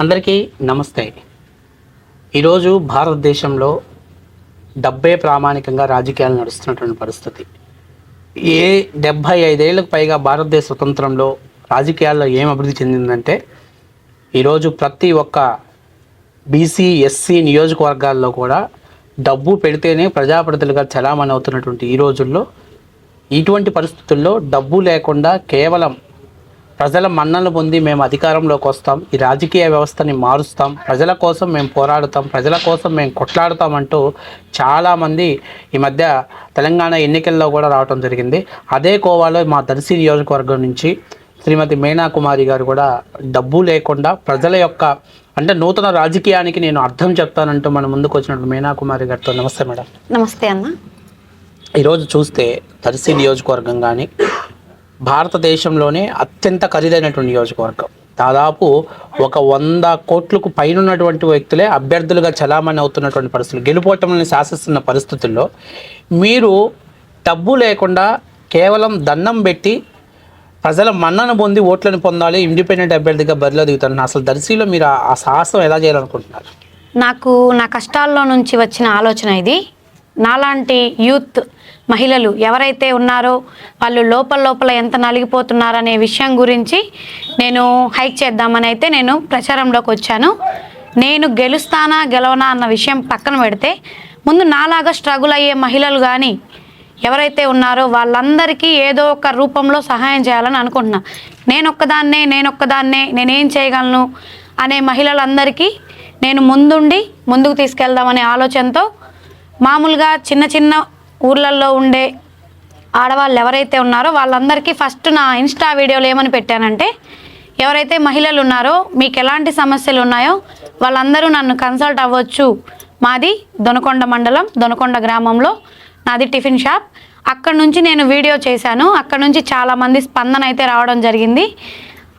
అందరికీ నమస్తే. ఈరోజు భారతదేశంలో డబ్బే ప్రామాణికంగా రాజకీయాలు నడుస్తున్నటువంటి పరిస్థితి. ఏ డెబ్భై ఐదేళ్ళకు పైగా భారతదేశ స్వతంత్రంలో రాజకీయాల్లో ఏం అభివృద్ధి చెందిందంటే ఈరోజు ప్రతి ఒక్క బీసీ ఎస్సీ నియోజకవర్గాల్లో కూడా డబ్బు పెడితేనే ప్రజాప్రతినిధులుగా చలామణి అవుతున్నటువంటి ఈ రోజుల్లో ఇటువంటి పరిస్థితుల్లో డబ్బు లేకుండా కేవలం ప్రజల మన్నలు పొంది మేము అధికారంలోకి వస్తాం. ఈ రాజకీయ వ్యవస్థని మారుస్తాం. ప్రజల కోసం మేము పోరాడుతాం. ప్రజల కోసం మేము కొట్లాడుతాం అంటూ చాలామంది ఈ మధ్య తెలంగాణ ఎన్నికల్లో కూడా రావడం జరిగింది. అదే కోవాలో మా దర్శి నియోజకవర్గం నుంచి శ్రీమతి మీనా కుమారి గారు కూడా డబ్బు లేకుండా ప్రజల యొక్క అంటే నూతన రాజకీయానికి నేను అర్థం చెప్తానంటూ మన ముందుకు వచ్చినట్టు మీనా కుమారి గారితో నమస్తే మేడం. నమస్తే అన్న. ఈరోజు చూస్తే దర్శి నియోజకవర్గం కానీ భారతదేశంలోనే అత్యంత ఖరీదైనటువంటి నియోజకవర్గం. దాదాపు ఒక వంద కోట్లకు పైన ఉన్నటువంటి వ్యక్తులే అభ్యర్థులుగా చలామణి అవుతున్నటువంటి పరిస్థితులు గెలుపోవటంని శాసిస్తున్న పరిస్థితుల్లో మీరు డబ్బు లేకుండా కేవలం దండం పెట్టి ప్రజల మన్నను పొంది ఓట్లను పొందాలి ఇండిపెండెంట్ అభ్యర్థిగా బరిలో దిగుతాను అసలు దర్శిలో మీరు ఆ- ఆ సాహసం ఎలా చేయాలనుకుంటున్నారు? నాకు నా కష్టాల్లో నుంచి వచ్చిన ఆలోచన ఇది. నాలాంటి యూత్ మహిళలు ఎవరైతే ఉన్నారో వాళ్ళు లోపల లోపల ఎంత నలిగిపోతున్నారనే విషయం గురించి నేను హైక్ చేద్దామని అయితే నేను ప్రచారంలోకి వచ్చాను. నేను గెలుస్తానా గెలవనా అన్న విషయం పక్కన పెడితే ముందు నాలాగా స్ట్రగుల్ అయ్యే మహిళలు కానీ ఎవరైతే ఉన్నారో వాళ్ళందరికీ ఏదో ఒక రూపంలో సహాయం చేయాలని అనుకుంటున్నా. నేనొక్కదాన్నే నేనొక్కదాన్నే నేనేం చేయగలను అనే మహిళలందరికీ నేను ముందుండి ముందుకు తీసుకెళ్దామనే ఆలోచనతో మామూలుగా చిన్న చిన్న ఊళ్ళల్లో ఉండే ఆడవాళ్ళు ఎవరైతే ఉన్నారో వాళ్ళందరికీ ఫస్ట్ నా ఇన్స్టా వీడియోలు ఏమని పెట్టానంటే ఎవరైతే మహిళలు ఉన్నారో మీకు ఎలాంటి సమస్యలు ఉన్నాయో వాళ్ళందరూ నన్ను కన్సల్ట్ అవ్వచ్చు. మాది దొనకొండ మండలం దొనకొండ గ్రామంలో నాది టిఫిన్ షాప్. అక్కడ నుంచి నేను వీడియో చేశాను. అక్కడ నుంచి చాలామంది స్పందన అయితే రావడం జరిగింది.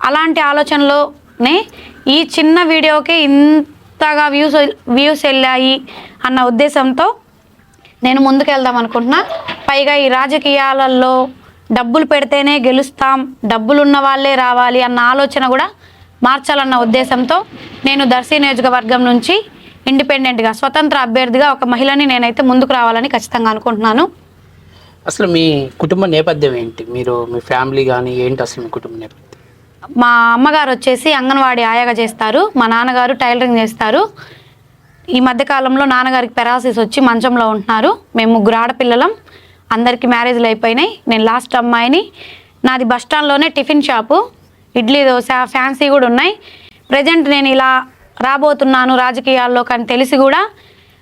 అలాంటి ఆలోచనలోనే ఈ చిన్న వీడియోకి ఇంతగా వ్యూస్ వ్యూస్ వెళ్ళాయి అన్న ఉద్దేశంతో నేను ముందుకెళ్దాం అనుకుంటున్నా. పైగా ఈ రాజకీయాలలో డబ్బులు పెడితేనే గెలుస్తాం డబ్బులు ఉన్న వాళ్ళే రావాలి అన్న ఆలోచన కూడా మార్చాలన్న ఉద్దేశంతో నేను దర్శి నియోజకవర్గం నుంచి ఇండిపెండెంట్గా స్వతంత్ర అభ్యర్థిగా ఒక మహిళని నేనైతే ముందుకు రావాలని ఖచ్చితంగా అనుకుంటున్నాను. అసలు మీ కుటుంబ నేపథ్యం ఏంటి? మీరు మీ ఫ్యామిలీ కానీ ఏంటి అసలు మీ కుటుంబ నేపథ్యం? మా అమ్మగారు వచ్చేసి అంగన్వాడీ ఆయాగా చేస్తారు మా నాన్నగారు టైలరింగ్ చేస్తారు. ఈ మధ్యకాలంలో నాన్నగారికి పెరాసిస్ వచ్చి మంచంలో ఉంటున్నారు. మేము ముగ్గురు ఆడపిల్లలం. అందరికీ మ్యారేజ్లు అయిపోయినాయి. నేను లాస్ట్ అమ్మాయిని. నాది bus స్టాండ్లోనే tiffin shop. Idli dosa fancy కూడా ఉన్నాయి. ప్రజెంట్ నేను ఇలా రాబోతున్నాను రాజకీయాల్లో కానీ తెలిసి కూడా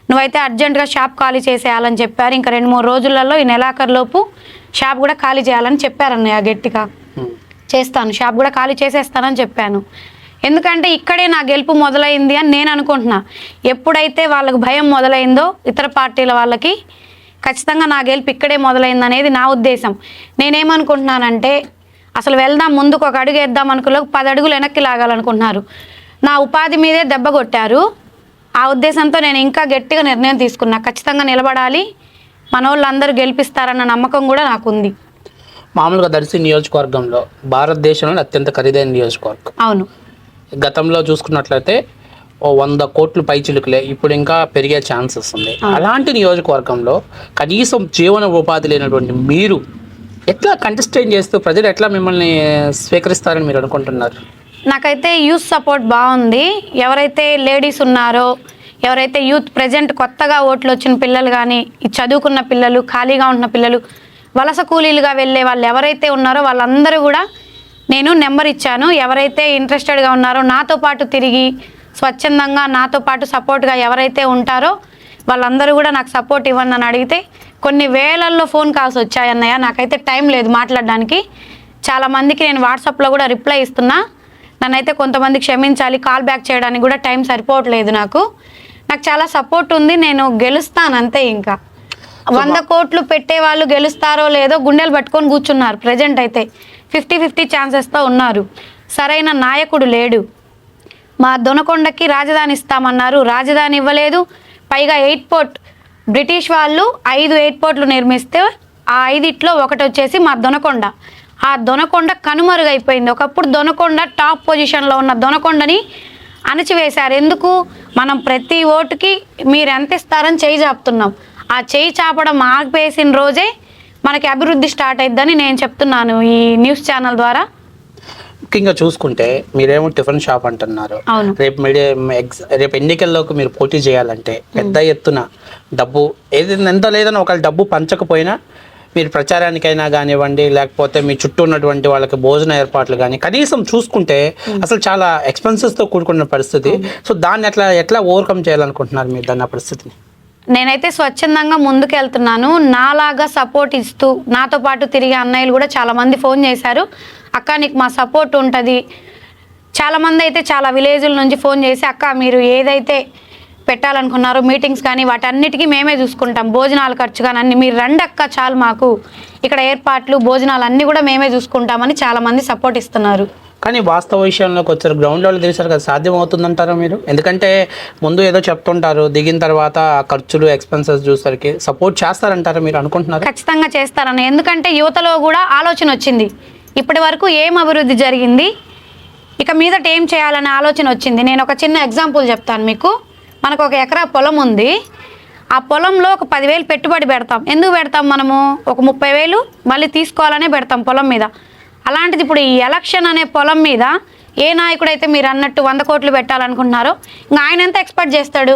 నువ్వైతే అర్జెంటుగా షాప్ ఖాళీ చేసేయాలని చెప్పారు. ఇంకా రెండు మూడు రోజులలో ఈ నెలాఖరులోపు షాప్ కూడా ఖాళీ చేయాలని చెప్పారన్నయ్య గట్టిగా. చేస్తాను. షాప్ కూడా ఖాళీ చేసేస్తానని చెప్పాను. ఎందుకంటే ఇక్కడే నా గెలుపు మొదలైంది అని నేను అనుకుంటున్నా. ఎప్పుడైతే వాళ్ళకు భయం మొదలైందో ఇతర పార్టీల వాళ్ళకి ఖచ్చితంగా నా గెలుపు ఇక్కడే మొదలైంది అనేది నా ఉద్దేశం. నేనేమనుకుంటున్నానంటే అసలు వెళ్దాం ముందుకు ఒక అడుగు వేద్దాం అనుకులో పది అడుగులు వెనక్కి లాగాలనుకుంటున్నారు. నా ఉపాధి మీదే దెబ్బ కొట్టారు. ఆ ఉద్దేశంతో నేను ఇంకా గట్టిగా నిర్ణయం తీసుకున్నా. ఖచ్చితంగా నిలబడాలి. మన వాళ్ళందరూ గెలిపిస్తారన్న నమ్మకం కూడా నాకుంది. మామూలుగా దర్శి నియోజకవర్గంలో భారతదేశంలో అత్యంత ఖరీదైన నియోజకవర్గం. అవును. గతంలో చూసుకున్నట్లయితే ఓ వంద కోట్లు పై చిలుకులే ఇప్పుడు ఇంకా పెరిగే ఛాన్సెస్ ఉంది అలాంటి నియోజకవర్గంలో కనీసం జీవన ఉపాధి లేనటువంటి మీరు ఎట్లా కంటెస్టెంట్ చేస్తూ ప్రజలు ఎట్లా మిమ్మల్ని స్వీకరిస్తారని మీరు అనుకుంటున్నారు? నాకైతే యూత్ సపోర్ట్ బాగుంది. ఎవరైతే లేడీస్ ఉన్నారో ఎవరైతే యూత్ ప్రజెంట్ కొత్తగా ఓట్లు వచ్చిన పిల్లలు కానీ చదువుకున్న పిల్లలు ఖాళీగా ఉన్న పిల్లలు వలస కూలీలుగా వెళ్ళే వాళ్ళు ఎవరైతే ఉన్నారో వాళ్ళందరూ కూడా నేను నెంబర్ ఇచ్చాను. ఎవరైతే ఇంట్రెస్టెడ్గా ఉన్నారో నాతో పాటు తిరిగి స్వచ్ఛందంగా నాతో పాటు సపోర్ట్గా ఎవరైతే ఉంటారో వాళ్ళందరూ కూడా నాకు సపోర్ట్ ఇవ్వండి అని అడిగితే కొన్ని వేలల్లో ఫోన్ కాల్స్ వచ్చాయన్నయ్య. నాకైతే టైం లేదు మాట్లాడడానికి. చాలా మందికి నేను వాట్సాప్లో కూడా రిప్లై ఇస్తున్నా. నన్నైతే కొంతమంది క్షమించాలి కాల్ బ్యాక్ చేయడానికి కూడా టైం సరిపోవట్లేదు నాకు. నాకు చాలా సపోర్ట్ ఉంది నేను గెలుస్తాను అంతే ఇంకా. వంద కోట్లు పెట్టే వాళ్ళు గెలుస్తారో లేదో గుండెలు పట్టుకొని కూర్చున్నారు ప్రజెంట్ అయితే. ఫిఫ్టీ ఫిఫ్టీ ఛాన్సెస్తో ఉన్నారు. సరైన నాయకుడు లేడు. మా దొనకొండకి రాజధాని ఇస్తామన్నారు. రాజధాని ఇవ్వలేదు. పైగా ఎయిర్పోర్ట్ బ్రిటిష్ వాళ్ళు ఐదు ఎయిర్పోర్ట్లు నిర్మిస్తే ఆ ఐదిట్లో ఒకటి వచ్చేసి మా దొనకొండ. ఆ దొనకొండ కనుమరుగైపోయింది. ఒకప్పుడు దొనకొండ టాప్ పొజిషన్లో ఉన్న దొనకొండని అణచివేశారు. ఎందుకు? మనం ప్రతి ఓటుకి మీరు ఎంత ఇస్తారని చేయి చాపుతున్నాం. ఆ చేయి చాపడం ఆగిపేసిన రోజే మనకి అభివృద్ధి స్టార్ట్ అయిద్దని నేను చెప్తున్నాను ఈ న్యూస్ ఛానల్ ద్వారా. ముఖ్యంగా చూసుకుంటే మీరేమో టిఫిన్ షాప్ అంటున్నారు. రేపు మీడియా రేపు ఎన్నికల్లోకి మీరు పోటీ చేయాలంటే పెద్ద ఎత్తున డబ్బు ఏది ఎంత లేదని ఒకవేళ డబ్బు పంచకపోయినా మీరు ప్రచారానికైనా కానివ్వండి లేకపోతే మీ చుట్టూ ఉన్నటువంటి వాళ్ళకి భోజన ఏర్పాట్లు కానీ కనీసం చూసుకుంటే అసలు చాలా expenses తో కూడుకున్న పరిస్థితి. సో దాన్ని ఎట్లా ఎట్లా ఓవర్కమ్ చేయాలనుకుంటున్నారు మీరు దాన్ని ఆ పరిస్థితిని? నేనైతే స్వచ్ఛందంగా ముందుకెళ్తున్నాను. నాలాగా సపోర్ట్ ఇస్తూ నాతో పాటు తిరిగే అన్నయ్యలు కూడా చాలామంది ఫోన్ చేశారు. అక్క నీకు మా సపోర్ట్ ఉంటుంది. చాలామంది అయితే చాలా విలేజ్ల నుంచి ఫోన్ చేసి అక్క మీరు ఏదైతే పెట్టాలనుకున్నారో మీటింగ్స్ కానీ వాటన్నిటికీ మేమే చూసుకుంటాం. భోజనాలు ఖర్చు కానీ అన్ని మీరు రండి అక్క చాలు మాకు. ఇక్కడ ఏర్పాట్లు భోజనాలు అన్నీ కూడా మేమే చూసుకుంటామని చాలామంది సపోర్ట్ ఇస్తున్నారు. కానీ వాస్తవ విషయంలోకి వచ్చారు. గ్రౌండ్ లెవెల్ తెలిసారు కదా సాధ్యం అవుతుందంటారా మీరు? ఎందుకంటే ముందు ఏదో చెప్తుంటారు దిగిన తర్వాత ఖర్చులు ఎక్స్పెన్సెస్ చూసరికి సపోర్ట్ చేస్తారంటారా మీరు అనుకుంటున్నారు? ఖచ్చితంగా చేస్తారని ఎందుకంటే యువతలో కూడా ఆలోచన వచ్చింది. ఇప్పటి వరకు ఏం అభివృద్ధి జరిగింది? ఇక మీదట ఏం చేయాలనే ఆలోచన వచ్చింది. నేను ఒక చిన్న ఎగ్జాంపుల్ చెప్తాను మీకు. మనకు ఒక ఎకరా పొలం ఉంది. ఆ పొలంలో ఒక పదివేలు పెట్టుబడి పెడతాం. ఎందుకు పెడతాం మనము? ఒక ముప్పై వేలు మళ్ళీ తీసుకోవాలనే పెడతాం పొలం మీద. అలాంటిది ఇప్పుడు ఈ ఎలక్షన్ అనే పొలం మీద ఏ నాయకుడైతే మీరు అన్నట్టు వంద కోట్లు పెట్టాలనుకుంటున్నారో ఇంకా ఆయన ఎంత ఎక్స్పెక్ట్ చేస్తాడు?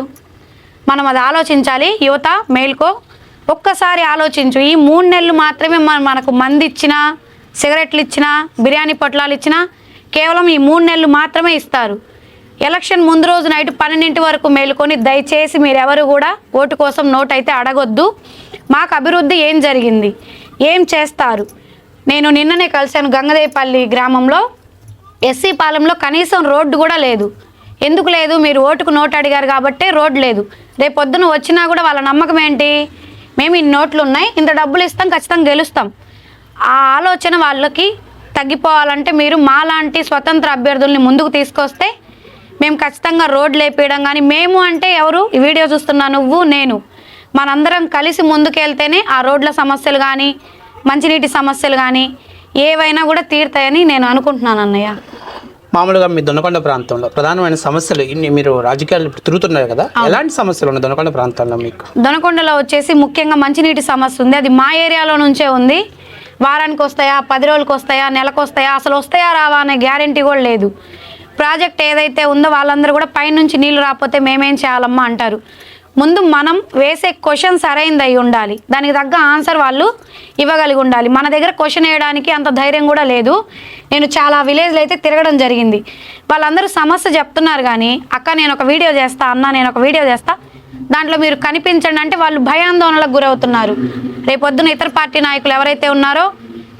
మనం అది ఆలోచించాలి. యువత మేల్కో ఒక్కసారి ఆలోచించు. ఈ మూడు నెలలు మాత్రమే మన మనకు మంది ఇచ్చినా సిగరెట్లు ఇచ్చినా బిర్యానీ పొట్లాలు ఇచ్చినా కేవలం ఈ మూడు నెలలు మాత్రమే ఇస్తారు. ఎలక్షన్ ముందు రోజు నైట్ పన్నెండింటి వరకు మేలుకొని దయచేసి మీరెవరు కూడా ఓటు కోసం నోట్ అయితే అడగొద్దు. మాకు అభివృద్ధి ఏం జరిగింది? ఏం చేస్తారు? నేను నిన్ననే కలిశాను గంగదేపల్లి గ్రామంలో. ఎస్సీ పాలెంలో కనీసం రోడ్డు కూడా లేదు. ఎందుకు లేదు? మీరు ఓటుకు నోటు అడిగారు కాబట్టే రోడ్డు లేదు. రేపు పొద్దున వచ్చినా కూడా వాళ్ళ నమ్మకం ఏంటి? మేము ఇన్ని నోట్లు ఉన్నాయి ఇంత డబ్బులు ఇస్తాం ఖచ్చితంగా గెలుస్తాం. ఆ ఆలోచన వాళ్ళకి తగ్గిపోవాలంటే మీరు మాలాంటి స్వతంత్ర అభ్యర్థుల్ని ముందుకు తీసుకొస్తే మేము ఖచ్చితంగా రోడ్లు వేపేయడం కానీ మేము అంటే ఎవరు? ఈ వీడియో చూస్తున్నా నువ్వు నేను. మనందరం కలిసి ముందుకెళ్తేనే ఆ రోడ్ల సమస్యలు కానీ మంచినీటి సమస్యలు కానీ ఏవైనా కూడా తీరుతాయని నేను అనుకుంటున్నాను అన్నయ్య. మామూలుగా మీ దొనకొండ ప్రాంతంలో ప్రధానమైన సమస్యలు ఇన్ని మీరు రాజకీయాలు ఇప్పుడు తిరుగుతున్నారు కదా ఎలాంటి సమస్యలు ఉన్నాయి దొనకొండ ప్రాంతంలో మీకు? దొనకొండలో వచ్చేసి ముఖ్యంగా మంచినీటి సమస్య ఉంది. అది మా ఏరియాలో నుంచే ఉంది. వారానికి వస్తాయా పది రోజులకు వస్తాయా నెలకు వస్తాయా అసలు వస్తాయా రావా అనే గ్యారంటీ కూడా లేదు. ప్రాజెక్ట్ ఏదైతే ఉందో వాళ్ళందరూ కూడా పైనుంచి నీళ్ళు రాకపోతే మేమేం చేయాలమ్మా అంటారు. ముందు మనం వేసే క్వశ్చన్ సరైనది అయి ఉండాలి. దానికి తగ్గ ఆన్సర్ వాళ్ళు ఇవ్వగలిగి ఉండాలి. మన దగ్గర క్వశ్చన్ వేయడానికి అంత ధైర్యం కూడా లేదు. నేను చాలా విలేజ్లో అయితే తిరగడం జరిగింది. వాళ్ళందరూ సమస్య చెప్తున్నారు కానీ అక్క నేను ఒక వీడియో చేస్తా అన్న నేను ఒక వీడియో చేస్తా. దాంట్లో మీరు కనిపించండి అంటే వాళ్ళు భయాందోళనలకు గురవుతున్నారు. రేపొద్దున ఇతర పార్టీ నాయకులు ఎవరైతే ఉన్నారో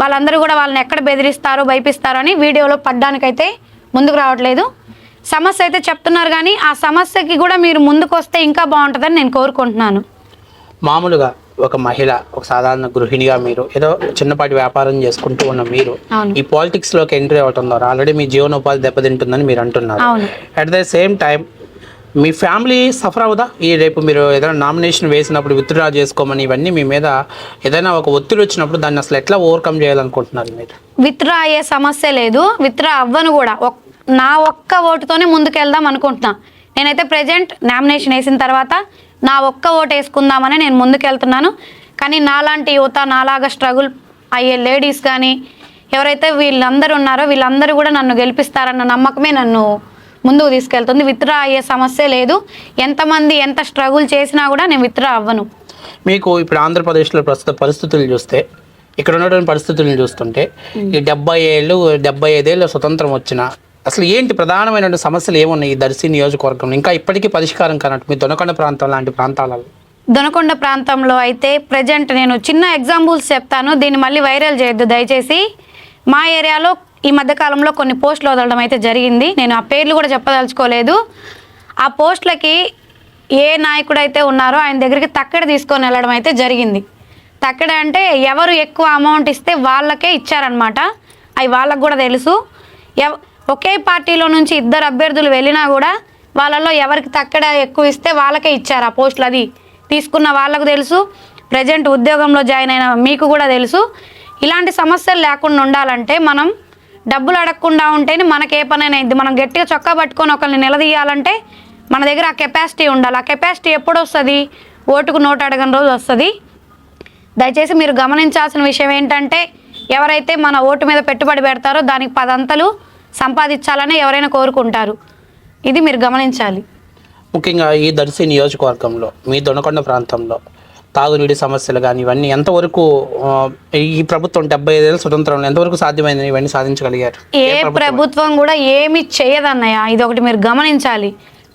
వాళ్ళందరూ కూడా వాళ్ళని ఎక్కడ బెదిరిస్తారో భయపిస్తారో అని వీడియోలో పడ్డానికైతే ముందుకు రావట్లేదు. సమస్య అయితే చెప్తున్నారు కానీ ఆ సమస్యకి కూడా మీరు ముందుకు వస్తే ఇంకా బాగుంటుందని నేను కోరుకుంటున్నాను. మామూలుగా ఒక మహిళ ఒక సాధారణ గృహిణిగా మీరు ఏదో చిన్నపాటి వ్యాపారం చేసుకుంటూ ఉన్న మీరు. ఈ పాలిటిక్స్లోకి ఎంట్రీ అవటం ద్వారా ఆల్రెడీ మీ జీవనోపాధి దెబ్బతింటుందని మీరు అంటున్నారు. అట్ ద సేమ్ టైం మీ ఫ్యామిలీ సఫర్ అవుదా? ఈ రేపు మీరు ఏదైనా నామినేషన్ వేసినప్పుడు విత్డ్రా చేసుకోమని ఇవన్నీ మీ మీద ఏదైనా ఒక ఒత్తిడి వచ్చినప్పుడు దాన్ని అసలు ఎట్లా ఓవర్కమ్ చేయాలనుకుంటున్నారు మీరు? విత్డ్రా అయ్యే సమస్య లేదు. విత్డ్రా అవ్వను కూడా. నా ఒక్క ఓటుతోనే ముందుకెళ్దాం అనుకుంటున్నా. నేనైతే ప్రజెంట్ నామినేషన్ వేసిన తర్వాత నా ఒక్క ఓటు వేసుకుందామని నేను ముందుకెళ్తున్నాను. కానీ నాలాంటి యువత నాలాగా స్ట్రగుల్ అయ్యే లేడీస్ కానీ ఎవరైతే వీళ్ళందరూ ఉన్నారో వీళ్ళందరూ కూడా నన్ను గెలిపిస్తారన్న నమ్మకమే నన్ను ముందుకు తీసుకెళ్తుంది. విత్డ్రా అయ్యే సమస్య లేదు. ఎంతమంది ఎంత స్ట్రగుల్ చేసినా కూడా నేను విత్డ్రా అవ్వను. మీకు ఇప్పుడు ఆంధ్రప్రదేశ్లో ప్రస్తుత పరిస్థితులు చూస్తే ఇక్కడ ఉన్నటువంటి పరిస్థితులను చూస్తుంటే ఈ డెబ్బై ఏళ్ళు డెబ్బై ఐదేళ్ళు స్వతంత్రం వచ్చిన అసలు ఏంటి ప్రధానమైన సమస్యలు ఏమున్నాయి ఈ దర్శి నియోజకవర్గం ఇంకా ఇప్పటికీ పరిష్కారం కానట్టు మీ దొనకొండ ప్రాంతం లాంటి ప్రాంతాలలో? దొనకొండ ప్రాంతంలో అయితే ప్రజెంట్ నేను చిన్న ఎగ్జాంపుల్స్ చెప్తాను. దీన్ని మళ్ళీ వైరల్ చేయొద్దు. దయచేసి మా ఏరియాలో ఈ మధ్యకాలంలో కొన్ని పోస్టులు వదలడం అయితే జరిగింది. నేను ఆ పేర్లు కూడా చెప్పదలుచుకోలేదు. ఆ పోస్టులకి ఏ నాయకుడు అయితే ఉన్నారో ఆయన దగ్గరికి తక్కడ తీసుకొని వెళ్ళడం అయితే జరిగింది. తక్కడ అంటే ఎవరు ఎక్కువ అమౌంట్ ఇస్తే వాళ్ళకే ఇచ్చారనమాట అవి వాళ్ళకు కూడా తెలుసు. ఎవ ఒకే పార్టీలో నుంచి ఇద్దరు అభ్యర్థులు వెళ్ళినా కూడా వాళ్ళలో ఎవరికి తక్కడ ఎక్కువ ఇస్తే వాళ్ళకే ఇచ్చారు ఆ పోస్టులు అది. తీసుకున్న వాళ్ళకు తెలుసు ప్రజెంట్ ఉద్యోగంలో జాయిన్ అయిన మీకు కూడా తెలుసు. ఇలాంటి సమస్యలు లేకుండా ఉండాలంటే మనం డబ్బులు అడగకుండా ఉంటేనే మనకి ఏ పనైనా ఇది మనం గట్టిగా చొక్కా పట్టుకొని ఒకరిని నిలదీయాలంటే మన దగ్గర ఆ కెపాసిటీ ఉండాలి. ఆ కెపాసిటీ ఎప్పుడు వస్తుంది? ఓటుకు నోటు అడగని రోజు వస్తుంది. దయచేసి మీరు గమనించాల్సిన విషయం ఏంటంటే ఎవరైతే మన ఓటు మీద పెట్టుబడి పెడతారో దానికి పదంతలు సంపాదించాలని ఎవరైనా కోరుకుంటారు. ఇది మీరు గమనించాలి. ముఖ్యంగా ఈ దర్శి నియోజకవర్గంలో మీ దొనకొండ ప్రాంతంలో తాగునీటి సమస్యలు కానీ ఇవన్నీ ఎంతవరకు ఈ ప్రభుత్వం డెబ్బై ఐదేళ్ళ స్వతంత్రంలో ఎంతవరకు సాధ్యమైంది ఇవన్నీ సాధించగలిగారు? ఏ ప్రభుత్వం కూడా ఏమి చేయదన్నయ్య. ఇది ఒకటి మీరు గమనించాలి.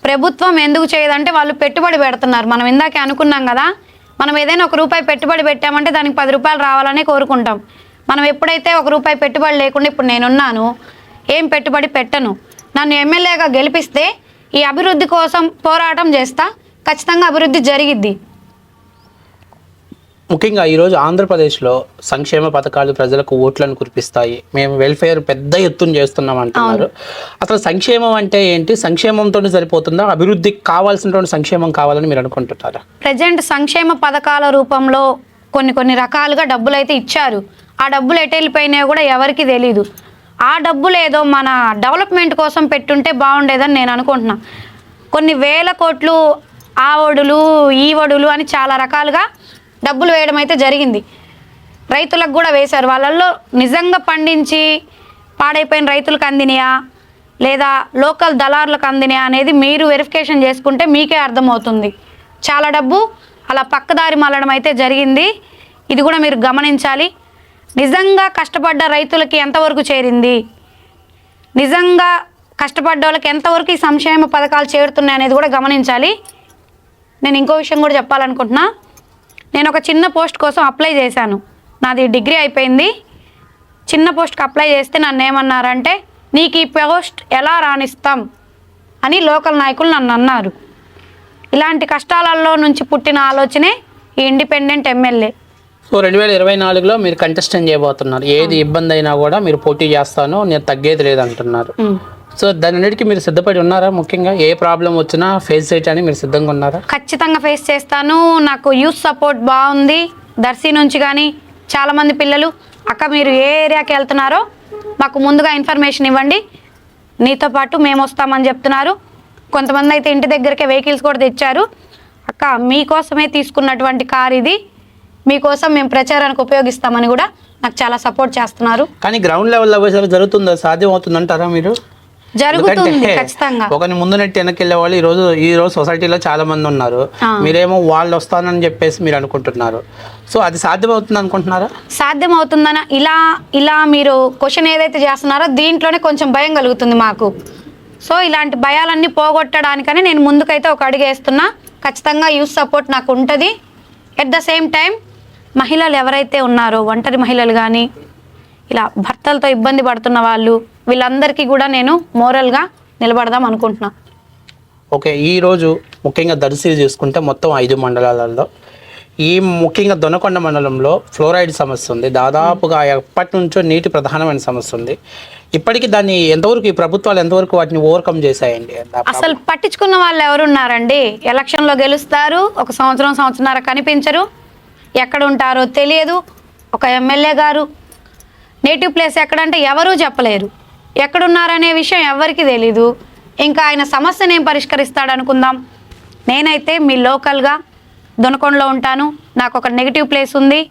ప్రభుత్వం ఎందుకు చేయదంటే వాళ్ళు పెట్టుబడి పెడుతున్నారు. మనం ఇందాకే అనుకున్నాం కదా మనం ఏదైనా ఒక రూపాయి పెట్టుబడి పెట్టామంటే దానికి పది రూపాయలు రావాలని కోరుకుంటాం. మనం ఎప్పుడైతే ఒక రూపాయి పెట్టుబడి లేకుండా ఇప్పుడు నేనున్నాను ఏం పెట్టుబడి పెట్టను. నన్ను ఎమ్మెల్యేగా గెలిపిస్తే ఈ అభివృద్ధి కోసం పోరాటం చేస్తా. ఖచ్చితంగా అభివృద్ధి జరిగిద్ది. ముఖ్యంగా ఈరోజు ఆంధ్రప్రదేశ్లో సంక్షేమ పథకాలు ప్రజలకు ఓట్లను కురిపిస్తాయి. మేము వెల్ఫేర్ పెద్ద ఎత్తున చేస్తున్నాం అంటున్నారు. అసలు సంక్షేమం అంటే ఏంటి? సంక్షేమంతో సరిపోతుందా? అభివృద్ధికి కావాల్సినటువంటి సంక్షేమం కావాలని మీరు అనుకుంటున్నారా? ప్రజెంట్ సంక్షేమ పథకాల రూపంలో కొన్ని కొన్ని రకాలుగా డబ్బులు అయితే ఇచ్చారు. ఆ డబ్బులు ఎటు వెళ్ళిపోయినాయో కూడా ఎవరికి తెలీదు. ఆ డబ్బులు ఏదో మన డెవలప్మెంట్ కోసం పెట్టుంటే బాగుండేదని నేను అనుకుంటున్నా. కొన్ని వేల కోట్లు ఆ ఒడులు ఈ ఒడులు అని చాలా రకాలుగా డబ్బులు వేయడం అయితే జరిగింది. రైతులకు కూడా వేశారు. వాళ్ళల్లో నిజంగా పండించి పాడైపోయిన రైతులకు అందినయా? లేదా లోకల్ దళారులకు అందినయా అనేది మీరు వెరిఫికేషన్ చేసుకుంటే మీకే అర్థమవుతుంది. చాలా డబ్బు అలా పక్కదారి మళ్ళడం అయితే జరిగింది. ఇది కూడా మీరు గమనించాలి. నిజంగా కష్టపడ్డ రైతులకి ఎంతవరకు చేరింది? నిజంగా కష్టపడ్డ వాళ్ళకి ఎంతవరకు ఈ సంక్షేమ పథకాలు చేరుతున్నాయి అనేది కూడా గమనించాలి. నేను ఇంకో విషయం కూడా చెప్పాలనుకుంటున్నా. నేను ఒక చిన్న పోస్ట్ కోసం అప్లై చేశాను. నాది డిగ్రీ అయిపోయింది. చిన్న పోస్ట్కి అప్లై చేస్తే నన్ను ఏమన్నారంటే నీకు ఈ పోస్ట్ ఎలా రాణిస్తాం? అని లోకల్ నాయకులు నన్ను అన్నారు. ఇలాంటి కష్టాలలో నుంచి పుట్టిన ఆలోచనే ఈ ఇండిపెండెంట్ ఎమ్మెల్యే. సో రెండు వేల ఇరవై నాలుగులో మీరు కంటెస్టెంట్ చేయబోతున్నారు. ఏది ఇబ్బంది అయినా కూడా మీరు పోటీ చేస్తాను నేను తగ్గేది లేదంటున్నారు. సో దాని అన్నిటికీ మీరు సిద్ధపడి ఉన్నారా ముఖ్యంగా? ఏ ప్రాబ్లం వచ్చినా ఫేస్ చేయడానికి మీరు సిద్ధంగా ఉన్నారా? ఖచ్చితంగా ఫేస్ చేస్తాను. నాకు యూత్ సపోర్ట్ బాగుంది. దర్శి నుంచి కానీ చాలామంది పిల్లలు అక్క మీరు ఏ ఏరియాకి వెళ్తున్నారో మాకు ముందుగా ఇన్ఫర్మేషన్ ఇవ్వండి. నీతో పాటు మేము వస్తామని చెప్తున్నారు. కొంతమంది అయితే ఇంటి దగ్గరకే వెహికల్స్ కూడా తెచ్చారు. అక్క మీకోసమే తీసుకున్నటువంటి కార్ ఇది. మీకోసం మేము ప్రచారానికి ఉపయోగిస్తామని కూడా నాకు చాలా సపోర్ట్ చేస్తున్నారు. కానీ గ్రౌండ్ లెవెల్ అవ్వేసరికి జరుగుతుందా? సాధ్యం అవుతుందంటారా మీరు? జరుగుతుంది ఖచ్చితంగా. ఒకరిని ముందు నెట్టి వెనక్కి వెళ్ళే వాళ్ళు ఈ రోజు ఈ రోజు సొసైటీలో చాలా మంది ఉన్నారు. మీరేమో వాళ్ళు వస్తానని చెప్పేసి మీరు అనుకుంటున్నారు. సో అది సాధ్యం అవుతుంది అనుకుంటున్నారా? సాధ్యం అవుతుందన ఇలా ఇలా మీరు క్వశ్చన్ ఏదైతే చేస్తున్నారో దీంట్లోనే కొంచెం భయం కలుగుతుంది మాకు. సో ఇలాంటి భయాలన్నీ పోగొట్టడానికని నేను ముందుకైతే ఒక అడుగు వేస్తున్నా. ఖచ్చితంగా యూత్ సపోర్ట్ నాకు ఉంటుంది. ఎట్ ద సేమ్ టైం మహిళలు ఎవరైతే ఉన్నారో ఒంటరి మహిళలు కానీ ఇలా భర్తలతో ఇబ్బంది పడుతున్న వాళ్ళు వీళ్ళందరికీ కూడా నేను మోరల్గా నిలబడదాం అనుకుంటున్నా. ఓకే ఈ రోజు ముఖ్యంగా దర్శి చూసుకుంటే మొత్తం ఐదు మండలాలలో ఈ ముఖ్యంగా దొనకొండ మండలంలో ఫ్లోరైడ్ సమస్య ఉంది. దాదాపుగా ఎప్పటి నుంచో నీటి ప్రధానమైన సమస్య ఉంది. ఇప్పటికీ దాన్ని ఎంతవరకు ఈ ప్రభుత్వాలు ఎంతవరకు వాటిని ఓవర్కమ్ చేశాయండి? అసలు పట్టించుకున్న వాళ్ళు ఎవరున్నారండి? ఎలక్షన్లో గెలుస్తారు ఒక సంవత్సరం సంవత్సరాల కనిపించరు. ఎక్కడ ఉంటారో తెలియదు. ఒక ఎమ్మెల్యే గారు. నేటివ్ ప్లేస్ ఎక్కడంటే ఎవరూ చెప్పలేరు. ఎక్కడున్నారనే విషయం ఎవరికి తెలీదు. ఇంకా ఆయన సమస్యను ఏం పరిష్కరిస్తాడు అనుకుందాం నేనైతే మీ లోకల్గా దొనకొండలో ఉంటాను. నాకు ఒక నెగిటివ్ ప్లేస్ ఉంది.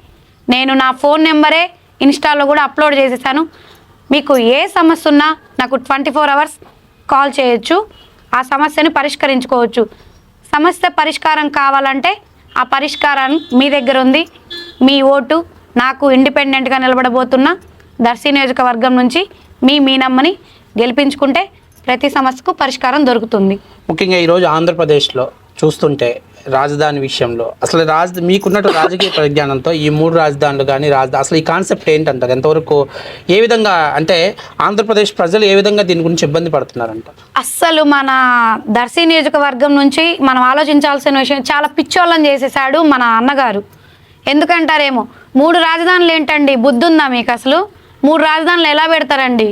నేను నా ఫోన్ నెంబరే ఇన్స్టాలో కూడా అప్లోడ్ చేసేసాను. మీకు ఏ సమస్య ఉన్నా నాకు ట్వంటీ ఫోర్ అవర్స్ కాల్ చేయొచ్చు. ఆ సమస్యను పరిష్కరించుకోవచ్చు. సమస్య పరిష్కారం కావాలంటే ఆ పరిష్కారం మీ దగ్గర ఉంది. మీ ఓటు నాకు ఇండిపెండెంట్గా నిలబడబోతున్న దర్శి నియోజకవర్గం నుంచి మీ మీనమ్మని గెలిపించుకుంటే ప్రతి సమస్యకు పరిష్కారం దొరుకుతుంది. ముఖ్యంగా ఈరోజు ఆంధ్రప్రదేశ్లో చూస్తుంటే రాజధాని విషయంలో. అసలు రాజ మీకున్నట్టు రాజకీయ పరిజ్ఞానంతో ఈ మూడు రాజధానులు కానీ రాజధాని అసలు ఈ కాన్సెప్ట్ ఏంటంటారు? ఎంతవరకు ఏ విధంగా అంటే ఆంధ్రప్రదేశ్ ప్రజలు ఏ విధంగా దీని గురించి ఇబ్బంది పడుతున్నారంట? అస్సలు మన దర్శి నియోజకవర్గం నుంచి మనం ఆలోచించాల్సిన విషయం చాలా పిచ్చోళ్ళని చేసేసాడు మన అన్నగారు. ఎందుకంటారేమో మూడు రాజధానులు ఏంటండి? బుద్ధి ఉందా మీకు అసలు? మూడు రాజధానులు ఎలా పెడతారండి?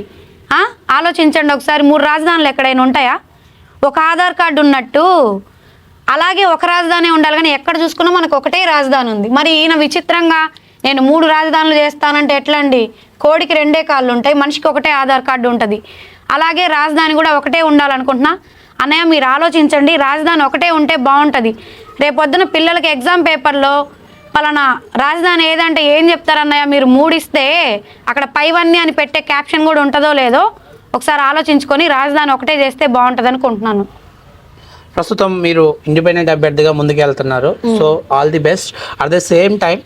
ఆలోచించండి ఒకసారి మూడు రాజధానులు ఎక్కడైనా ఉంటాయా? ఒక ఆధార్ కార్డు ఉన్నట్టు అలాగే ఒక రాజధాని ఉండాలి కానీ ఎక్కడ చూసుకున్నా మనకు ఒకటే రాజధాని ఉంది. మరి ఈయన విచిత్రంగా నేను మూడు రాజధానులు చేస్తానంటే ఎట్లా అండి కోడికి రెండే కాళ్ళు ఉంటాయి మనిషికి ఒకటే ఆధార్ కార్డు ఉంటుంది. అలాగే రాజధాని కూడా ఒకటే ఉండాలనుకుంటున్నా. అన్నయ్య మీరు ఆలోచించండి రాజధాని ఒకటే ఉంటే బాగుంటుంది. రేపొద్దున పిల్లలకి ఎగ్జామ్ పేపర్లో పలానా రాజధాని ఏదంటే ఏం చెప్తారన్నయ్య మీరు మూడిస్తే అక్కడ పైవన్నీ అని పెట్టే క్యాప్షన్ కూడా ఉంటుందో లేదో ఒకసారి ఆలోచించుకొని రాజధాని ఒకటే చేస్తే బాగుంటుంది అనుకుంటున్నాను ప్రస్తుతం మీరు ఇండిపెండెంట్ అభ్యర్థిగా ముందుకు వెళ్తున్నారు so all the best. At the same time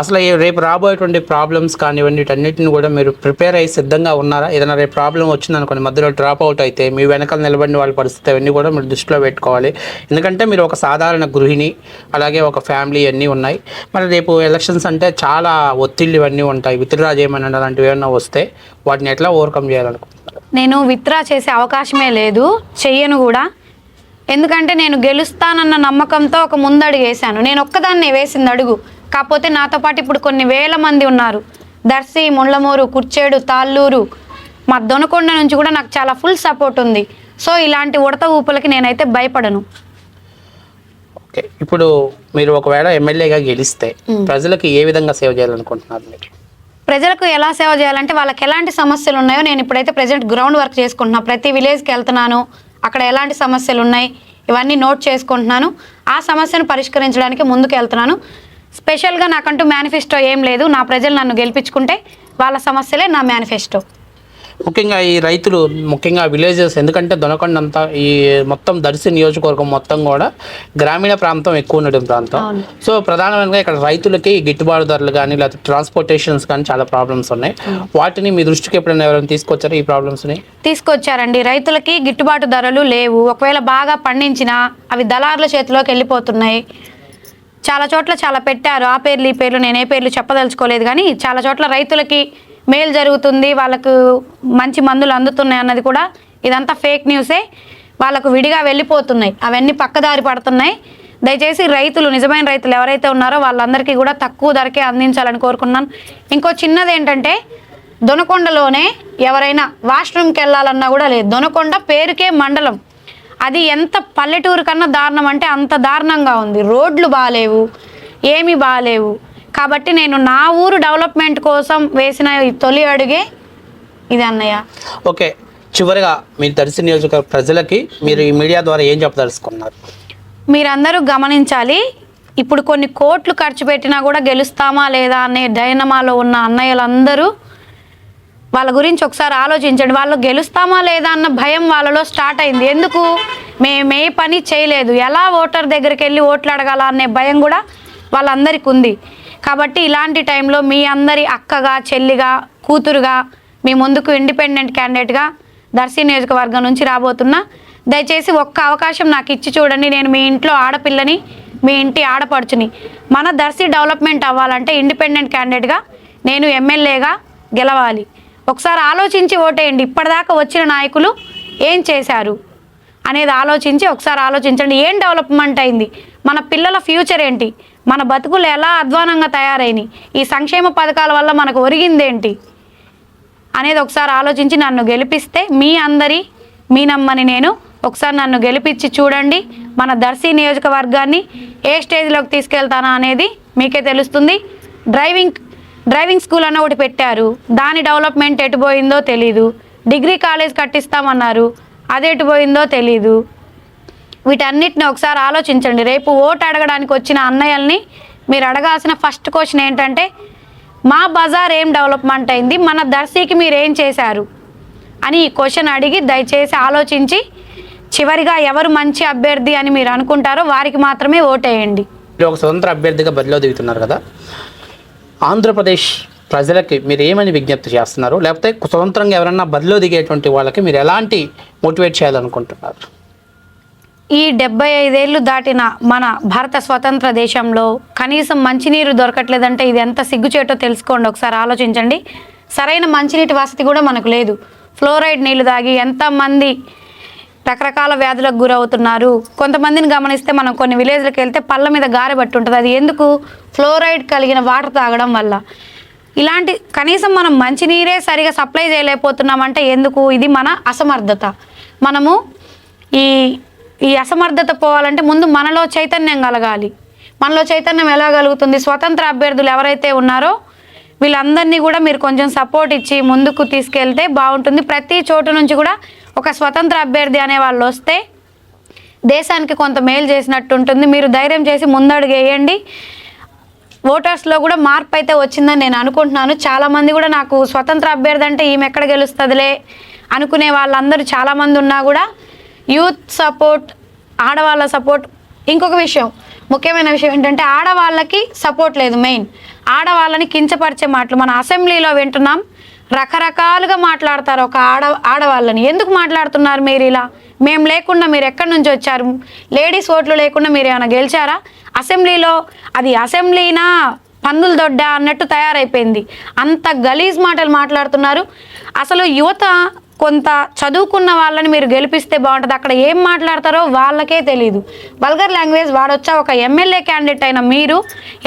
అసలు రేపు రాబోయేటువంటి ప్రాబ్లమ్స్ కానివ్వండి వీటన్నిటిని కూడా మీరు ప్రిపేర్ అయ్యి సిద్ధంగా ఉన్నారా? ఏదైనా రేపు ప్రాబ్లం వచ్చిందనుకోండి మధ్యలో డ్రాప్ అవుట్ అయితే మీ వెనకాల నిలబడిన వాళ్ళ పరిస్థితి అవన్నీ కూడా మీరు దృష్టిలో పెట్టుకోవాలి. ఎందుకంటే మీరు ఒక సాధారణ గృహిణి అలాగే ఒక ఫ్యామిలీ అన్నీ ఉన్నాయి. మరి రేపు ఎలక్షన్స్ అంటే చాలా ఒత్తిళ్ళు ఇవన్నీ ఉంటాయి. విత్డ్రా చేయమని అలాంటివి ఏమైనా వస్తే వాటిని ఎట్లా ఓవర్కమ్ చేయాలనుకుంటున్నారు? నేను విత్డ్రా చేసే అవకాశమే లేదు. చెయ్యను కూడా. ఎందుకంటే నేను గెలుస్తానన్న నమ్మకంతో ఒక ముందడుగు వేశాను. నేను ఒక్కదాన్నే వేసింది అడుగు. కాకపోతే నాతో పాటు ఇప్పుడు కొన్ని వేల మంది ఉన్నారు. దర్శి ముండ్లమూరు కుర్చేడు తాళ్ళూరు. మా దొనకొండ నుంచి కూడా నాకు చాలా ఫుల్ సపోర్ట్ ఉంది. సో ఇలాంటి ఉడత ఊపులకి నేనైతే భయపడను. ఓకే. ఇప్పుడు మీరు ఒకవేళ ఎమ్మెల్యేగా గెలిస్తే ప్రజలకు ఏ విధంగా సేవ చేయాలనుకుంటున్నారు మీరు? ప్రజలకు ఎలా సేవ చేయాలంటే వాళ్ళకి ఎలాంటి సమస్యలు ఉన్నాయో నేను ఇప్పుడైతే ప్రజెంట్ గ్రౌండ్ వర్క్ చేసుకుంటున్నా. ప్రతి విలేజ్కి వెళ్తున్నాను. అక్కడ ఎలాంటి సమస్యలు ఉన్నాయి? ఇవన్నీ నోట్ చేసుకుంటున్నాను. ఆ సమస్యను పరిష్కరించడానికి ముందుకు వెళ్తున్నాను. స్పెషల్గా నాకంటూ మేనిఫెస్టో ఏం లేదు. నా ప్రజలు నన్ను గెలిపించుకుంటే వాళ్ళ సమస్యలే నా మేనిఫెస్టో. ముఖ్యంగా ఈ రైతులు ముఖ్యంగా విలేజెస్ ఎందుకంటే దొనకొండ అంతా ఈ మొత్తం దర్శి నియోజకవర్గం మొత్తం కూడా గ్రామీణ ప్రాంతం ఎక్కువ ఉండడం ప్రాంతం. సో ప్రధానంగా ఇక్కడ రైతులకి గిట్టుబాటు ధరలు కానీ లేకపోతే ట్రాన్స్పోర్టేషన్స్ కానీ చాలా ప్రాబ్లమ్స్ ఉన్నాయి. వాటిని మీ దృష్టికి ఎప్పుడైనా ఎవరైనా తీసుకొచ్చారా ఈ ప్రాబ్లమ్స్ని తీసుకొచ్చారండి. రైతులకి గిట్టుబాటు ధరలు లేవు. ఒకవేళ బాగా పండించినా అవి దళారుల చేతిలోకి వెళ్ళిపోతున్నాయి. చాలా చోట్ల చాలా పెట్టారు. ఆ పేర్లు ఈ పేర్లు నేను ఏ పేర్లు చెప్పదలుచుకోలేదు కానీ చాలా చోట్ల రైతులకి మేలు జరుగుతుంది వాళ్ళకు మంచి మందులు అందుతున్నాయి అన్నది కూడా ఇదంతా ఫేక్ న్యూసే వాళ్ళకు విడిగా వెళ్ళిపోతున్నాయి. అవన్నీ పక్కదారి పడుతున్నాయి. దయచేసి రైతులు నిజమైన రైతులు ఎవరైతే ఉన్నారో వాళ్ళందరికీ కూడా తక్కువ ధరకే అందించాలని కోరుకున్నాను ఇంకో చిన్నది ఏంటంటే దొనకొండలోనే ఎవరైనా వాష్రూమ్కి వెళ్ళాలన్నా కూడా లేదు. దొనకొండ పేరుకే మండలం. అది ఎంత పల్లెటూరు కన్నా దారుణం అంటే అంత దారుణంగా ఉంది. రోడ్లు బాగాలేవు ఏమీ బాగాలేవు కాబట్టి నేను నా ఊరు డెవలప్మెంట్ కోసం వేసిన ఈ తొలి అడుగే ఇది అన్నయ్య. ఓకే చివరిగా మీ దర్శి నియోజకవర్గ ప్రజలకి మీరు ఈ మీడియా ద్వారా ఏం చెప్పదలుచుకున్నారు? మీరందరూ గమనించాలి ఇప్పుడు కొన్ని కోట్లు ఖర్చు పెట్టినా కూడా గెలుస్తామా లేదా అనే డైనమాలో ఉన్న అన్నయ్యలందరూ వాళ్ళ గురించి ఒకసారి ఆలోచించండి. వాళ్ళు గెలుస్తామా లేదా అన్న భయం వాళ్ళలో స్టార్ట్ అయింది. ఎందుకు? మేము పని చేయలేదు. ఎలా ఓటర్ దగ్గరికి వెళ్ళి ఓట్లు అడగాల అనే భయం కూడా వాళ్ళందరికీ ఉంది కాబట్టి ఇలాంటి టైంలో మీ అందరి అక్కగా చెల్లిగా కూతురుగా మీ ముందుకు ఇండిపెండెంట్ క్యాండిడేట్గా దర్శి నియోజకవర్గం నుంచి రాబోతున్నా దయచేసి ఒక్క అవకాశం నాకు ఇచ్చి చూడండి. నేను మీ ఇంట్లో ఆడపిల్లని మీ ఇంటి ఆడపడుచుని. మన దర్శి డెవలప్మెంట్ అవ్వాలంటే ఇండిపెండెంట్ క్యాండిడేట్గా నేను ఎమ్మెల్యేగా గెలవాలి. ఒకసారి ఆలోచించి ఓటేయండి. ఇప్పటిదాకా వచ్చిన నాయకులు ఏం చేశారు అనేది ఆలోచించి ఒకసారి ఆలోచించండి. ఏం డెవలప్మెంట్ అయింది? మన పిల్లల ఫ్యూచర్ ఏంటి? మన బతుకులు ఎలా అధ్వానంగా తయారైనాయి? ఈ సంక్షేమ పథకాల వల్ల మనకు ఒరిగిందేంటి? అనేది ఒకసారి ఆలోచించి నన్ను గెలిపిస్తే మీ అందరి మీ నమ్మని నేను ఒకసారి నన్ను గెలిపించి చూడండి. మన దర్శి నియోజకవర్గాన్ని ఏ స్టేజ్లోకి తీసుకెళ్తానా అనేది మీకే తెలుస్తుంది. డ్రైవింగ్ డ్రైవింగ్ స్కూల్ అన్న ఒకటి పెట్టారు. దాని డెవలప్మెంట్ ఎటు పోయిందో తెలీదు. డిగ్రీ కాలేజ్ కట్టిస్తామన్నారు. అది ఎటు పోయిందో తెలీదు. వీటన్నిటిని ఒకసారి ఆలోచించండి. రేపు ఓటు అడగడానికి వచ్చిన అన్నయ్యల్ని మీరు అడగాల్సిన ఫస్ట్ క్వశ్చన్ ఏంటంటే మా బజార్ ఏం డెవలప్మెంట్ అయింది? మన దర్శీకి మీరు ఏం చేశారు? అని ఈ క్వశ్చన్ అడిగి దయచేసి ఆలోచించి చివరిగా ఎవరు మంచి అభ్యర్థి అని మీరు అనుకుంటారో వారికి మాత్రమే ఓటేయండి. మీరు ఒక స్వతంత్ర అభ్యర్థిగా బరిలో దిగుతున్నారు కదా ఆంధ్రప్రదేశ్ ప్రజలకి మీరు ఏమని విజ్ఞప్తి చేస్తున్నారు? లేకపోతే స్వతంత్రంగా ఎవరన్నా బదిలో దిగేటువంటి వాళ్ళకి మీరు ఎలాంటి మోటివేట్ చేయాలనుకుంటున్నారు? ఈ డెబ్బై ఐదేళ్ళు దాటిన మన భారత స్వతంత్ర దేశంలో కనీసం మంచినీరు దొరకట్లేదంటే ఇది ఎంత సిగ్గుచేటో తెలుసుకోండి ఒకసారి ఆలోచించండి. సరైన మంచినీటి వసతి కూడా మనకు లేదు. ఫ్లోరైడ్ నీళ్ళు తాగి ఎంతమంది రకరకాల వ్యాధులకు గురవుతున్నారు? కొంతమందిని గమనిస్తే మనం కొన్ని విలేజ్లకు వెళ్తే పళ్ళ మీద గారెబట్టి ఉంటుంది అది ఎందుకు? ఫ్లోరైడ్ కలిగిన వాటర్ తాగడం వల్ల. ఇలాంటి కనీసం మనం మంచినీరే సరిగా సప్లై చేయలేకపోతున్నామంటే ఎందుకు? ఇది మన అసమర్థత. మనము ఈ ఈ అసమర్థత పోవాలంటే ముందు మనలో చైతన్యం కలగాలి. మనలో చైతన్యం ఎలా కలుగుతుంది? స్వతంత్ర అభ్యర్థులు ఎవరైతే ఉన్నారో వీళ్ళందరినీ కూడా మీరు కొంచెం సపోర్ట్ ఇచ్చి ముందుకు తీసుకెళ్తే బాగుంటుంది. ప్రతి చోటు నుంచి కూడా ఒక స్వతంత్ర అభ్యర్థి అనే వాళ్ళు వస్తే దేశానికి కొంత మేలు చేసినట్టు ఉంటుంది. మీరు ధైర్యం చేసి ముందడుగు వేయండి ఓటర్స్లో కూడా మార్పు అయితే వచ్చిందని నేను అనుకుంటున్నాను. చాలామంది కూడా నాకు స్వతంత్ర అభ్యర్థి అంటే ఈమె ఎక్కడ గెలుస్తుందిలే అనుకునే వాళ్ళందరూ చాలామంది ఉన్నా కూడా యూత్ సపోర్ట్ ఆడవాళ్ళ సపోర్ట్. ఇంకొక విషయం ముఖ్యమైన విషయం ఏంటంటే ఆడవాళ్ళకి సపోర్ట్ లేదు మెయిన్. ఆడవాళ్ళని కించపరిచే మాటలు మన అసెంబ్లీలో వింటున్నాం. రకరకాలుగా మాట్లాడతారు ఒక ఆడ ఆడవాళ్ళని. ఎందుకు మాట్లాడుతున్నారు మీరు ఇలా? మేము లేకుండా మీరు ఎక్కడి నుంచి వచ్చారు? లేడీస్ ఓట్లు లేకుండా మీరు ఏమైనా గెలిచారా? అసెంబ్లీలో అది అసెంబ్లీనా? పన్నులు దొడ్డ? అన్నట్టు తయారైపోయింది. అంత గలీజ్ మాటలు మాట్లాడుతున్నారు. అసలు యువత కొంత చదువుకున్న వాళ్ళని మీరు గెలిపిస్తే బాగుంటుంది. అక్కడ ఏం మాట్లాడతారో వాళ్ళకే తెలియదు వల్గర్ లాంగ్వేజ్ వాడొచ్చా? ఒక ఎమ్మెల్యే క్యాండిడేట్ అయిన మీరు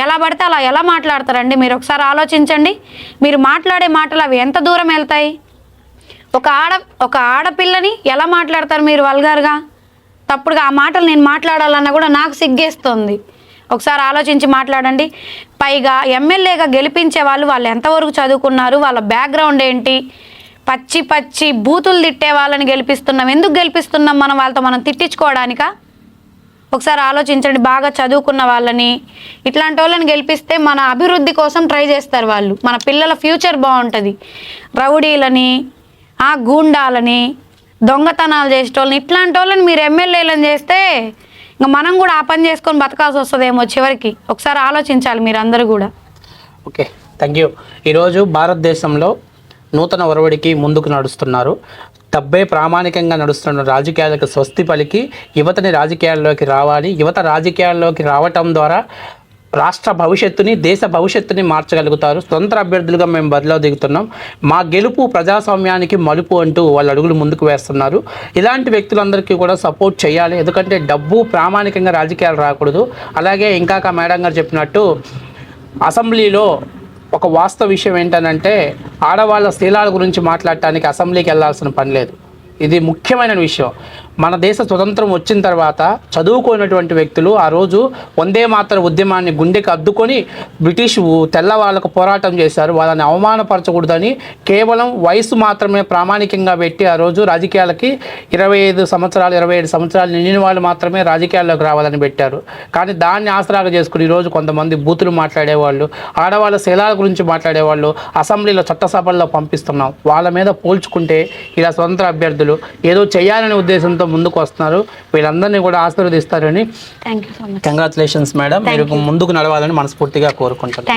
ఎలా పడితే అలా ఎలా మాట్లాడతారండి? మీరు ఒకసారి ఆలోచించండి. మీరు మాట్లాడే మాటలు అవి ఎంత దూరం వెళ్తాయి? ఒక ఆడ ఒక ఆడపిల్లని ఎలా మాట్లాడతారు మీరు వల్గారుగా తప్పుడుగా ఆ మాటలు నేను మాట్లాడాలన్నా కూడా నాకు సిగ్గేస్తుంది. ఒకసారి ఆలోచించి మాట్లాడండి. పైగా ఎమ్మెల్యేగా గెలిపించే వాళ్ళు వాళ్ళు ఎంతవరకు చదువుకున్నారు? వాళ్ళ బ్యాక్గ్రౌండ్ ఏంటి? పచ్చి పచ్చి బూతులు తిట్టే వాళ్ళని గెలిపిస్తున్నాం. ఎందుకు గెలిపిస్తున్నాం మనం వాళ్ళతో మనం తిట్టించుకోవడానికా? ఒకసారి ఆలోచించండి బాగా చదువుకున్న వాళ్ళని. ఇట్లాంటి వాళ్ళని గెలిపిస్తే మన అభివృద్ధి కోసం ట్రై చేస్తారు వాళ్ళు. మన పిల్లల ఫ్యూచర్ బాగుంటుంది. రౌడీలని ఆ గూండాలని దొంగతనాలు చేసేటోళ్ళని ఇట్లాంటి వాళ్ళని మీరు ఎమ్మెల్యేలను చేస్తే ఇంకా మనం కూడా ఆ పని చేసుకొని బతకాల్సి వస్తుందేమో చివరికి. ఒకసారి ఆలోచించాలి మీరు అందరూ కూడా. ఓకే థ్యాంక్ యూ ఈరోజు భారతదేశంలో నూతన ఒరవడికి ముందుకు నడుస్తున్నారు. డబ్బే ప్రామాణికంగా నడుస్తున్న రాజకీయాలకు స్వస్తి పలికి యువతని రాజకీయాల్లోకి రావాలి. యువత రాజకీయాల్లోకి రావటం ద్వారా రాష్ట్ర భవిష్యత్తుని దేశ భవిష్యత్తుని మార్చగలుగుతారు. స్వతంత్ర అభ్యర్థులుగా మేము బదిలో దిగుతున్నాం. మా గెలుపు ప్రజాస్వామ్యానికి మలుపు అంటూ వాళ్ళు అడుగులు ముందుకు వేస్తున్నారు. ఇలాంటి వ్యక్తులందరికీ కూడా సపోర్ట్ చేయాలి. ఎందుకంటే డబ్బు ప్రామాణికంగా రాజకీయాలు రాకూడదు. అలాగే ఇంకా మేడం గారు చెప్పినట్టు అసెంబ్లీలో ఒక వాస్తవ విషయం ఏంటనంటే ఆడవాళ్ళ శీలాల గురించి మాట్లాడటానికి అసెంబ్లీకి వెళ్ళాల్సిన పని లేదు. ఇది ముఖ్యమైన విషయం. మన దేశ స్వతంత్రం వచ్చిన తర్వాత చదువుకోనటువంటి వ్యక్తులు ఆ రోజు వందే మాతర ఉద్యమాన్ని గుండెకి అద్దుకొని బ్రిటిష్ తెల్లవాళ్ళకు పోరాటం చేశారు. వాళ్ళని అవమానపరచకూడదని కేవలం వయసు మాత్రమే ప్రామాణికంగా పెట్టి ఆ రోజు రాజకీయాలకి ఇరవై ఐదు సంవత్సరాలు ఇరవై ఏడు సంవత్సరాలు నిండిన వాళ్ళు మాత్రమే రాజకీయాల్లోకి రావాలని పెట్టారు. కానీ దాన్ని ఆసరాగా చేసుకుని ఈరోజు కొంతమంది బూతులు మాట్లాడేవాళ్ళు ఆడవాళ్ళ శీలాల గురించి మాట్లాడేవాళ్ళు అసెంబ్లీలో చట్టసభల్లో పంపిస్తున్నాం. వాళ్ళ మీద పోల్చుకుంటే ఇలా స్వతంత్ర అభ్యర్థులు ఏదో చేయాలనే ఉద్దేశంతో ముందుకు వస్తున్నారు వీళ్ళందరినీ కూడా ఆశీర్వదిస్తారని కంగ్రాచులేషన్స్ మేడం మీరు ముందుకు నడవాలని మనస్ఫూర్తిగా కోరుకుంటున్నాను